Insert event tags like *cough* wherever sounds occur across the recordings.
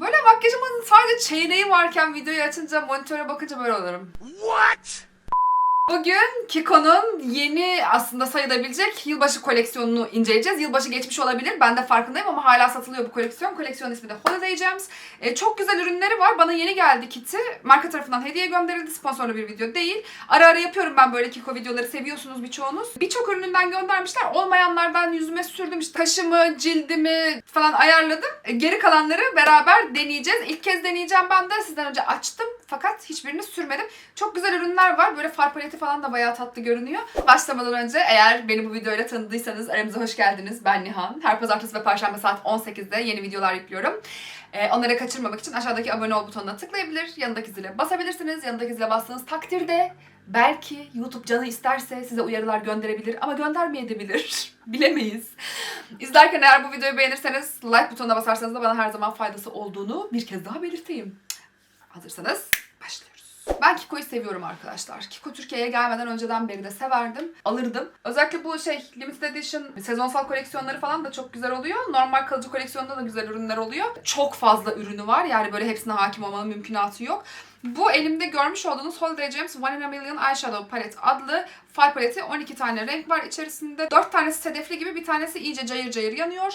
Böyle makyajımın sadece çeyreği varken videoyu açınca monitöre bakınca böyle olurum. What? Bugün Kiko'nun yeni aslında sayılabilecek yılbaşı koleksiyonunu inceleyeceğiz. Yılbaşı geçmiş olabilir. Ben de farkındayım ama hala satılıyor bu koleksiyon. Koleksiyonun ismi de Holiday Gems. Ee, çok güzel ürünleri var. Bana yeni geldi kiti. Marka tarafından hediye gönderildi. Sponsorlu bir video değil. Ara ara yapıyorum ben böyle Kiko videoları. Seviyorsunuz birçoğunuz. Birçok ürününden göndermişler. Olmayanlardan yüzüme sürdüm. İşte kaşımı, cildimi falan ayarladım. Ee, Geri kalanları beraber deneyeceğiz. İlk kez deneyeceğim ben de. Sizden önce açtım. Fakat hiçbirini sürmedim. Çok güzel ürünler var. Böyle far paleti falan da bayağı tatlı görünüyor. Başlamadan önce eğer beni bu videoyla tanıdıysanız aramıza hoş geldiniz. Ben Nihan. Her pazartesi ve perşembe saat 18'de yeni videolar yüklüyorum. Ee, onları kaçırmamak için aşağıdaki abone ol butonuna tıklayabilir. Yanındaki zile basabilirsiniz. Yanındaki zile bastığınız takdirde belki YouTube canı isterse size uyarılar gönderebilir ama göndermeyebilir. *laughs* Bilemeyiz. İzlerken eğer bu videoyu beğenirseniz like butonuna basarsanız da bana her zaman faydası olduğunu bir kez daha belirteyim. Hazırsanız. Ben Kiko'yu seviyorum arkadaşlar. Kiko Türkiye'ye gelmeden önceden beri de severdim. Alırdım. Özellikle bu şey limited edition sezonsal koleksiyonları falan da çok güzel oluyor. Normal kalıcı koleksiyonda da güzel ürünler oluyor. Çok fazla ürünü var. Yani böyle hepsine hakim olmanın mümkünatı yok. Bu elimde görmüş olduğunuz Holiday Gems One in a Million Eyeshadow Palette adlı far paleti 12 tane renk var içerisinde. 4 tanesi sedefli gibi bir tanesi iyice cayır cayır yanıyor.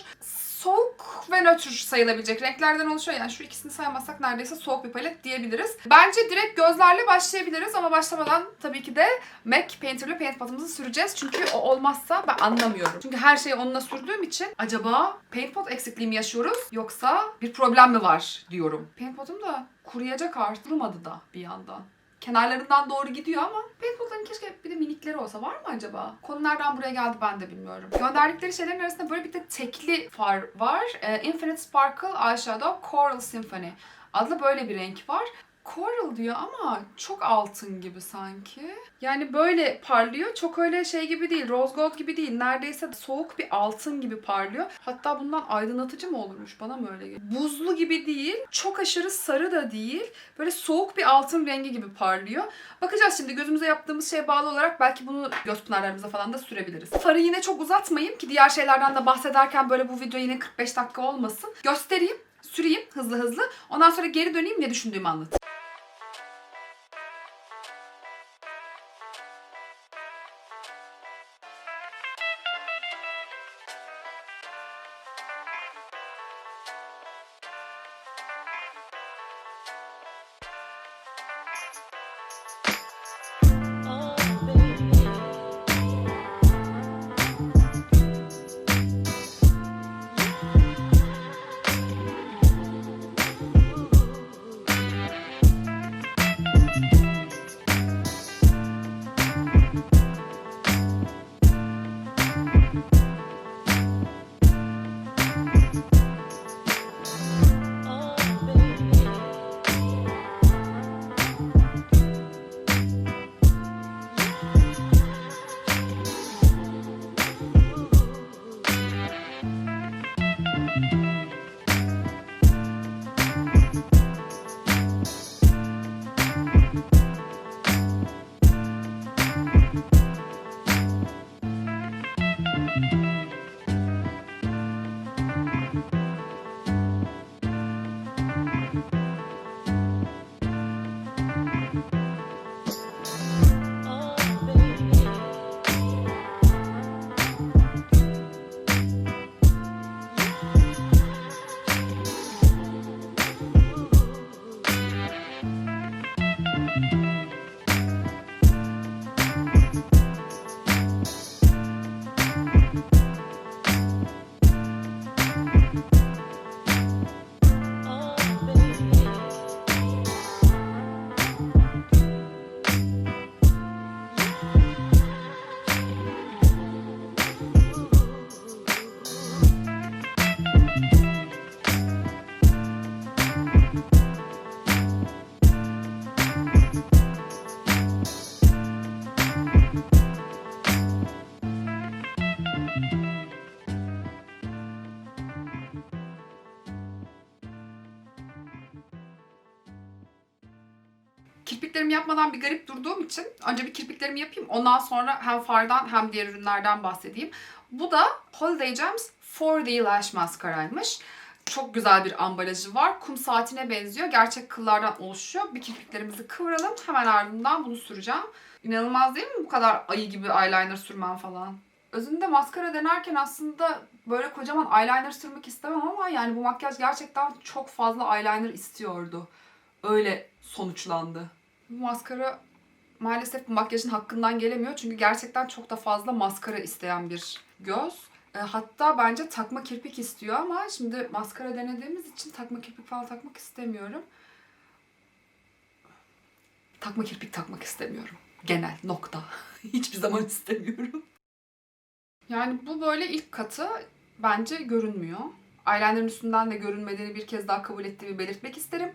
Soğuk ve nötr sayılabilecek renklerden oluşuyor. Yani şu ikisini saymazsak neredeyse soğuk bir palet diyebiliriz. Bence direkt gözlerle başlayabiliriz ama başlamadan tabii ki de MAC Painter'lı paint pot'umuzu süreceğiz. Çünkü o olmazsa ben anlamıyorum. Çünkü her şeyi onunla sürdüğüm için acaba paint pot eksikliği mi yaşıyoruz yoksa bir problem mi var diyorum. Paint pot'um da kuruyacak artık. Kurumadı da bir yandan. Kenarlarından doğru gidiyor ama paintball'ların keşke bir de minikleri olsa. Var mı acaba? Konu nereden buraya geldi ben de bilmiyorum. Gönderdikleri şeylerin arasında böyle bir de tekli far var. Ee, Infinite Sparkle Eyeshadow Coral Symphony adlı böyle bir renk var. Coral diyor ama çok altın gibi sanki. Yani böyle parlıyor. Çok öyle şey gibi değil. Rose gold gibi değil. Neredeyse soğuk bir altın gibi parlıyor. Hatta bundan aydınlatıcı mı olurmuş? Bana mı öyle geliyor? Buzlu gibi değil. Çok aşırı sarı da değil. Böyle soğuk bir altın rengi gibi parlıyor. Bakacağız şimdi gözümüze yaptığımız şeye bağlı olarak belki bunu göz pınarlarımıza falan da sürebiliriz. Farı yine çok uzatmayayım ki diğer şeylerden de bahsederken böyle bu video yine 45 dakika olmasın. Göstereyim, süreyim hızlı hızlı. Ondan sonra geri döneyim ne düşündüğümü anlatayım. Kirpiklerimi yapmadan bir garip durduğum için önce bir kirpiklerimi yapayım. Ondan sonra hem fardan hem diğer ürünlerden bahsedeyim. Bu da Holiday Gems 4D Lash Mascara'ymış. Çok güzel bir ambalajı var. Kum saatine benziyor. Gerçek kıllardan oluşuyor. Bir kirpiklerimizi kıvıralım. Hemen ardından bunu süreceğim. İnanılmaz değil mi bu kadar ayı gibi eyeliner sürmem falan? Özünde maskara denerken aslında böyle kocaman eyeliner sürmek istemem ama yani bu makyaj gerçekten çok fazla eyeliner istiyordu. Öyle sonuçlandı. Bu maskara maalesef makyajın hakkından gelemiyor. Çünkü gerçekten çok da fazla maskara isteyen bir göz. E, hatta bence takma kirpik istiyor ama şimdi maskara denediğimiz için takma kirpik falan takmak istemiyorum. Takma kirpik takmak istemiyorum. Genel nokta. *laughs* Hiçbir zaman istemiyorum. Yani bu böyle ilk katı bence görünmüyor. Eyeliner'ın üstünden de görünmediğini bir kez daha kabul ettiğimi belirtmek isterim.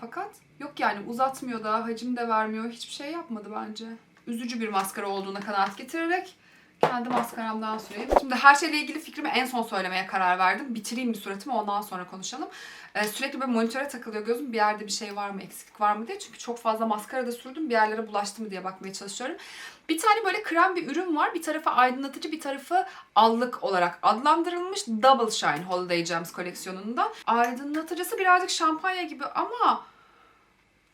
Fakat yok yani uzatmıyor da, hacim de vermiyor. Hiçbir şey yapmadı bence. Üzücü bir maskara olduğuna kanaat getirerek kendi maskaramdan süreyim. Şimdi her şeyle ilgili fikrimi en son söylemeye karar verdim. Bitireyim bir suratımı ondan sonra konuşalım. Ee, sürekli böyle monitöre takılıyor gözüm. Bir yerde bir şey var mı, eksiklik var mı diye. Çünkü çok fazla maskara da sürdüm. Bir yerlere bulaştı mı diye bakmaya çalışıyorum. Bir tane böyle krem bir ürün var. Bir tarafı aydınlatıcı, bir tarafı allık olarak adlandırılmış. Double Shine Holiday Gems koleksiyonunda. Aydınlatıcısı birazcık şampanya gibi ama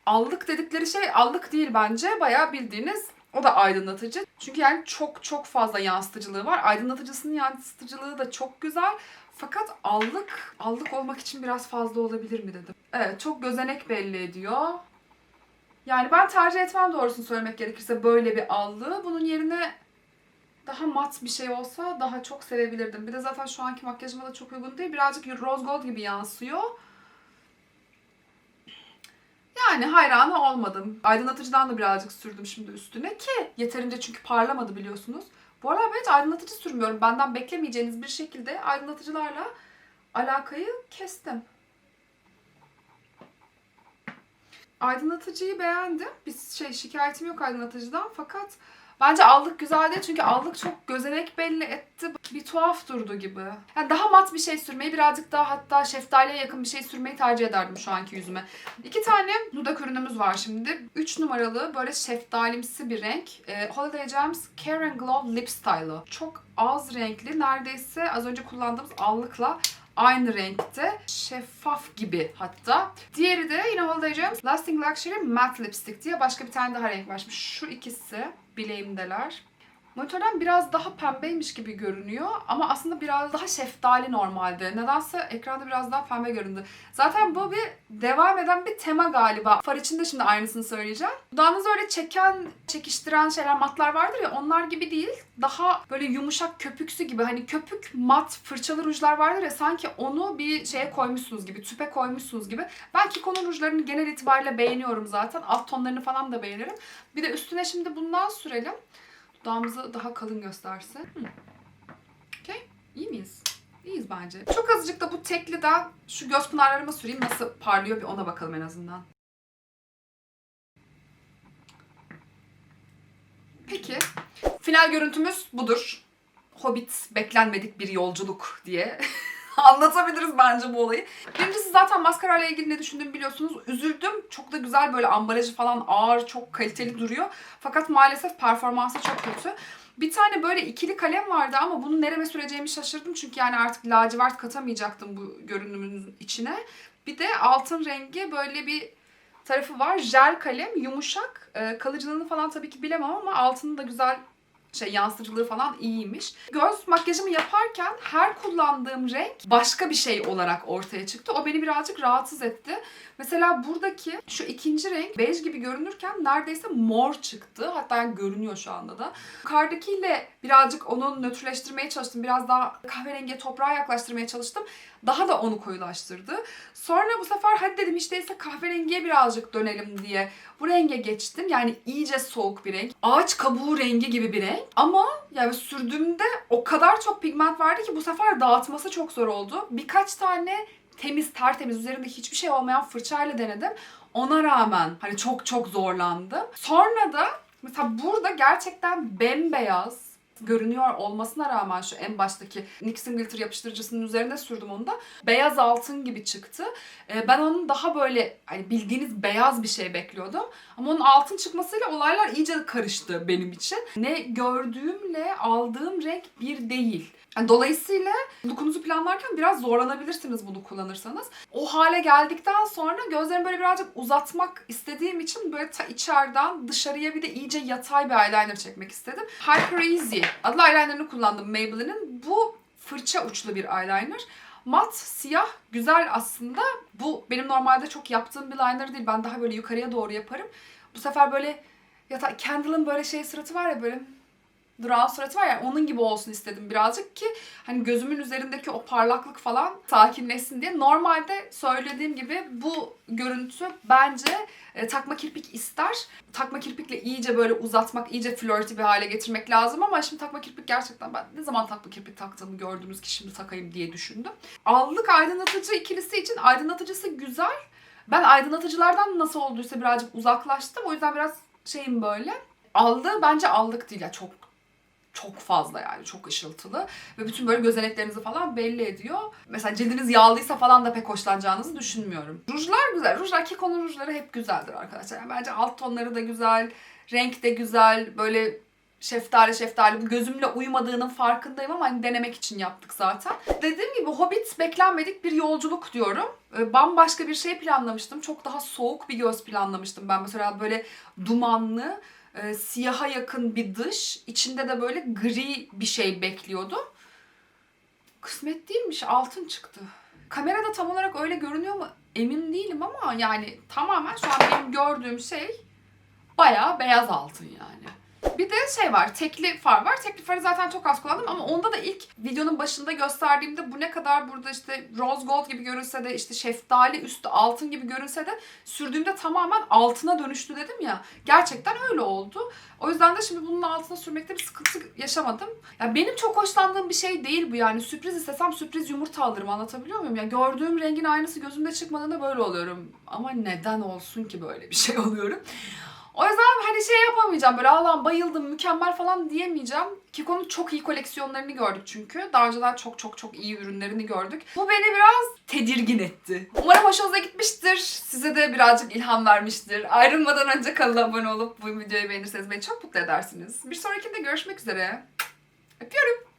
allık dedikleri şey allık değil bence. Bayağı bildiğiniz o da aydınlatıcı. Çünkü yani çok çok fazla yansıtıcılığı var. Aydınlatıcısının yansıtıcılığı da çok güzel. Fakat allık, allık olmak için biraz fazla olabilir mi dedim. Evet çok gözenek belli ediyor. Yani ben tercih etmem doğrusunu söylemek gerekirse böyle bir allığı. Bunun yerine daha mat bir şey olsa daha çok sevebilirdim. Bir de zaten şu anki makyajıma da çok uygun değil. Birazcık rose gold gibi yansıyor. Yani hayranı olmadım. Aydınlatıcıdan da birazcık sürdüm şimdi üstüne ki yeterince çünkü parlamadı biliyorsunuz. Bu aralar ben hiç aydınlatıcı sürmüyorum. Benden beklemeyeceğiniz bir şekilde aydınlatıcılarla alakayı kestim. Aydınlatıcıyı beğendim. Bir şey şikayetim yok aydınlatıcıdan fakat bence allık güzel değil çünkü allık çok gözenek belli etti. Bir tuhaf durdu gibi. Yani daha mat bir şey sürmeyi birazcık daha hatta şeftaliye yakın bir şey sürmeyi tercih ederdim şu anki yüzüme. İki tane dudak ürünümüz var şimdi. 3 numaralı böyle şeftalimsi bir renk. Ee, Holiday Gems Care Glow Lip Style'ı. Çok az renkli. Neredeyse az önce kullandığımız allıkla aynı renkte. Şeffaf gibi hatta. Diğeri de yine Holiday Lasting Luxury Matte Lipstick diye başka bir tane daha renk var. Şimdi şu ikisi bileğimdeler. Monitörden biraz daha pembeymiş gibi görünüyor ama aslında biraz daha şeftali normalde. Nedense ekranda biraz daha pembe göründü. Zaten bu bir devam eden bir tema galiba. Far için de şimdi aynısını söyleyeceğim. Dudağınızı öyle çeken, çekiştiren şeyler, matlar vardır ya onlar gibi değil. Daha böyle yumuşak köpüksü gibi hani köpük mat fırçalı rujlar vardır ya sanki onu bir şeye koymuşsunuz gibi, tüpe koymuşsunuz gibi. Ben Kiko'nun rujlarını genel itibariyle beğeniyorum zaten. Alt tonlarını falan da beğenirim. Bir de üstüne şimdi bundan sürelim. Dudağımızı daha kalın göstersin. Hmm. Okey. İyi miyiz? İyiyiz bence. Çok azıcık da bu tekliden şu göz pınarlarıma süreyim. Nasıl parlıyor bir ona bakalım en azından. Peki. Final görüntümüz budur. Hobbit beklenmedik bir yolculuk diye *laughs* *laughs* anlatabiliriz bence bu olayı. Birincisi zaten maskara ile ilgili ne düşündüğümü biliyorsunuz. Üzüldüm. Çok da güzel böyle ambalajı falan ağır, çok kaliteli duruyor. Fakat maalesef performansı çok kötü. Bir tane böyle ikili kalem vardı ama bunu nereme süreceğimi şaşırdım. Çünkü yani artık lacivert katamayacaktım bu görünümün içine. Bir de altın rengi böyle bir tarafı var. Jel kalem, yumuşak. Ee, kalıcılığını falan tabii ki bilemem ama altını da güzel şey yansıtıcılığı falan iyiymiş. Göz makyajımı yaparken her kullandığım renk başka bir şey olarak ortaya çıktı. O beni birazcık rahatsız etti. Mesela buradaki şu ikinci renk bej gibi görünürken neredeyse mor çıktı. Hatta görünüyor şu anda da. Yukarıdakiyle birazcık onu nötrleştirmeye çalıştım. Biraz daha kahverengiye toprağa yaklaştırmaya çalıştım. Daha da onu koyulaştırdı. Sonra bu sefer hadi dedim hiç değilse kahverengiye birazcık dönelim diye bu renge geçtim. Yani iyice soğuk bir renk. Ağaç kabuğu rengi gibi bir renk. Ama yani sürdüğümde o kadar çok pigment vardı ki bu sefer dağıtması çok zor oldu. Birkaç tane temiz, tertemiz, üzerinde hiçbir şey olmayan fırçayla denedim. Ona rağmen hani çok çok zorlandım. Sonra da mesela burada gerçekten bembeyaz görünüyor olmasına rağmen şu en baştaki Nixon Glitter yapıştırıcısının üzerine sürdüm onu da. Beyaz altın gibi çıktı. Ee, ben onun daha böyle hani bildiğiniz beyaz bir şey bekliyordum. Ama onun altın çıkmasıyla olaylar iyice karıştı benim için. Ne gördüğümle aldığım renk bir değil. Dolayısıyla lookunuzu planlarken biraz zorlanabilirsiniz bunu kullanırsanız. O hale geldikten sonra gözlerimi böyle birazcık uzatmak istediğim için böyle ta içeriden dışarıya bir de iyice yatay bir eyeliner çekmek istedim. Hyper Easy adlı eyelinerını kullandım Maybelline'in. Bu fırça uçlu bir eyeliner. Mat, siyah, güzel aslında. Bu benim normalde çok yaptığım bir liner değil. Ben daha böyle yukarıya doğru yaparım. Bu sefer böyle yatay, Kendall'ın böyle şey suratı var ya böyle duran suratı var ya onun gibi olsun istedim birazcık ki hani gözümün üzerindeki o parlaklık falan sakinleşsin diye. Normalde söylediğim gibi bu görüntü bence e, takma kirpik ister. Takma kirpikle iyice böyle uzatmak, iyice flirty bir hale getirmek lazım ama şimdi takma kirpik gerçekten ben ne zaman takma kirpik taktığımı gördünüz ki şimdi takayım diye düşündüm. Allık aydınlatıcı ikilisi için aydınlatıcısı güzel. Ben aydınlatıcılardan nasıl olduysa birazcık uzaklaştım. O yüzden biraz şeyim böyle. Aldı bence aldık değil ya çok çok fazla yani çok ışıltılı ve bütün böyle gözeneklerinizi falan belli ediyor. Mesela cildiniz yağlıysa falan da pek hoşlanacağınızı düşünmüyorum. Rujlar güzel. Rujlar Kiko'nun rujları hep güzeldir arkadaşlar. Yani bence alt tonları da güzel, renk de güzel, böyle şeftali şeftali bu gözümle uymadığının farkındayım ama hani denemek için yaptık zaten. Dediğim gibi Hobbit beklenmedik bir yolculuk diyorum. Ee, Bambaşka bir şey planlamıştım. Çok daha soğuk bir göz planlamıştım ben. Mesela böyle dumanlı, e, siyaha yakın bir dış, içinde de böyle gri bir şey bekliyordum. Kısmet değilmiş, altın çıktı. Kamerada tam olarak öyle görünüyor mu emin değilim ama yani tamamen şu an benim gördüğüm şey bayağı beyaz altın yani. Bir de şey var, tekli far var. Tekli farı zaten çok az kullandım ama onda da ilk videonun başında gösterdiğimde bu ne kadar burada işte rose gold gibi görünse de işte şeftali üstü altın gibi görünse de sürdüğümde tamamen altına dönüştü dedim ya. Gerçekten öyle oldu. O yüzden de şimdi bunun altına sürmekte bir sıkıntı yaşamadım. Ya benim çok hoşlandığım bir şey değil bu yani. Sürpriz istesem sürpriz yumurta alırım anlatabiliyor muyum? Ya gördüğüm rengin aynısı gözümde çıkmadığında böyle oluyorum. Ama neden olsun ki böyle bir şey *laughs* oluyorum? O yüzden hani şey yapamayacağım böyle Allah'ım bayıldım mükemmel falan diyemeyeceğim. Kiko'nun çok iyi koleksiyonlarını gördük çünkü. Daha önceden çok çok çok iyi ürünlerini gördük. Bu beni biraz tedirgin etti. Umarım hoşunuza gitmiştir. Size de birazcık ilham vermiştir. Ayrılmadan önce kanala abone olup bu videoyu beğenirseniz beni çok mutlu edersiniz. Bir sonrakinde görüşmek üzere. Öpüyorum.